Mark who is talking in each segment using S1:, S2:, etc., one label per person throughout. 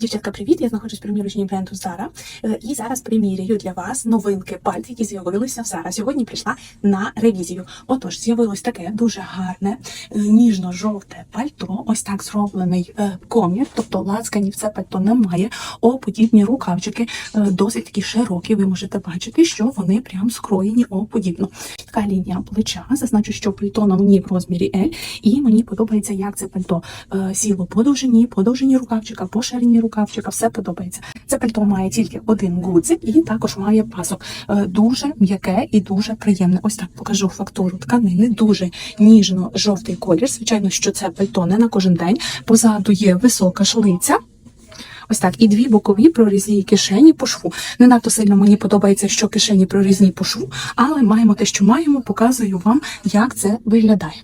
S1: Дівчатка, привіт! Я знаходжусь в примірочній бренду Zara. Е, І зараз приміряю для вас новинки пальт, які з'явилися в Zara. Сьогодні прийшла на ревізію. Отож, з'явилось таке дуже гарне е, ніжно-жовте пальто. Ось так зроблений е, комір, тобто лацканів це пальто немає. О, подібні рукавчики досить такі широкі. Ви можете бачити, що вони прям скроєні о подібно. Така лінія плеча. Зазначу, що пальто на мені в розмірі L, і мені подобається, як це пальто сіло по довжині, по довжині рукавчика, по ширині рукавчика. Все подобається. Це пальто має тільки один гудзик і також має пасок. Е, дуже м'яке і дуже приємне. Ось так покажу фактуру тканини. Дуже ніжно-жовтий колір. Звичайно, що це пальто не на кожен день. Позаду є висока шлиця. Ось так, і дві бокові прорізні кишені по шву. Не надто сильно мені подобається, що кишені прорізні по шву, але маємо те, що маємо, показую вам, як це виглядає.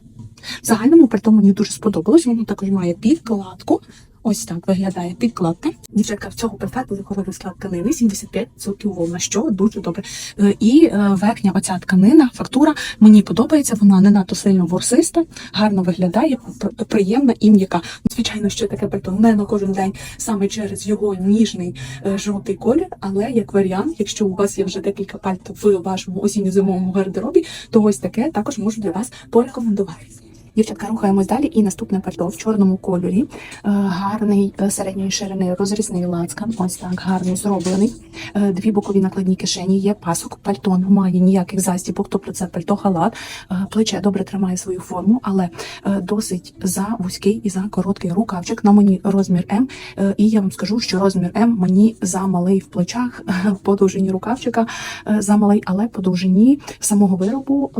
S1: В загальному пальто мені дуже сподобалось. Воно також має підкладку. Ось так виглядає підкладка. Дівчатка в цього дуже хороший склад тканини, 75% вовна, що дуже добре. Е, І е, верхня оця тканина, фактура мені подобається. Вона не надто сильно ворсиста, гарно виглядає, приємна і м'яка. Звичайно, що таке пальто не на кожен день саме через його ніжний е, жовтий колір. Але як варіант, якщо у вас є вже декілька пальт в вашому осінньо-зимовому гардеробі, то ось таке також можу для вас порекомендувати. Дівчатка, рухаємось далі. І наступне пальто в чорному кольорі. Е, гарний е, середньої ширини розрізний лацкан. Ось так гарно зроблений. Е, дві бокові накладні кишені. Є пасок. Пальто не має ніяких застібок, тобто це пальто халат. Плече добре тримає свою форму, але досить за вузький і за короткий рукавчик. На мені розмір М. І я вам скажу, що розмір М мені замалий в плечах, по довжині рукавчика замалий, але по довжині самого виробу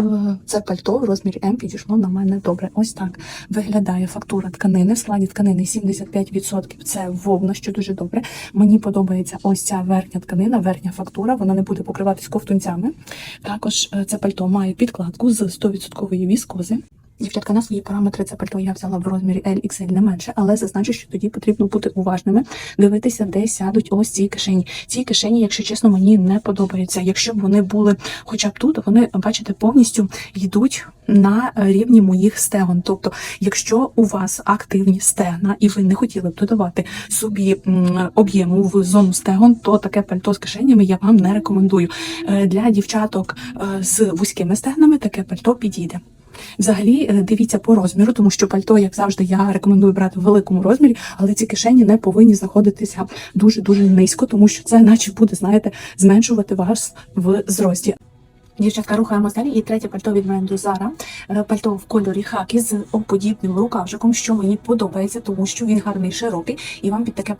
S1: це пальто в розмірі М підійшло на мене добре. Ось так виглядає фактура тканини. В складі тканини 75% це вовна, що дуже добре. Мені подобається ось ця верхня тканина, верхня фактура. Вона не буде покриватись ковтунцями. Також е, це пальто має підкладку з 100% віскози. Дівчатка, на свої параметри це пальто я взяла в розмірі LXL не менше, але зазначу, що тоді потрібно бути уважними, дивитися, де сядуть ось ці кишені. Ці кишені, якщо чесно, мені не подобаються. Якщо б вони були хоча б тут, вони, бачите, повністю йдуть на рівні моїх стегон. Тобто, якщо у вас активні стегна і ви не хотіли б додавати собі об'єму в зону стегон, то таке пальто з кишенями я вам не рекомендую. Е, Для дівчаток е, з вузькими стегнами таке пальто підійде. Взагалі е, дивіться по розміру, тому що пальто, як завжди, я рекомендую брати в великому розмірі, але ці кишені не повинні знаходитися дуже дуже низько, тому що це, наче буде, знаєте, зменшувати вас в зрості. Дівчатка, рухаємось далі. І третє пальто від бренду Zara. Е, Пальто в кольорі хакі з подібним рукавчиком, що мені подобається, тому що він гарний широкий, і вам під таке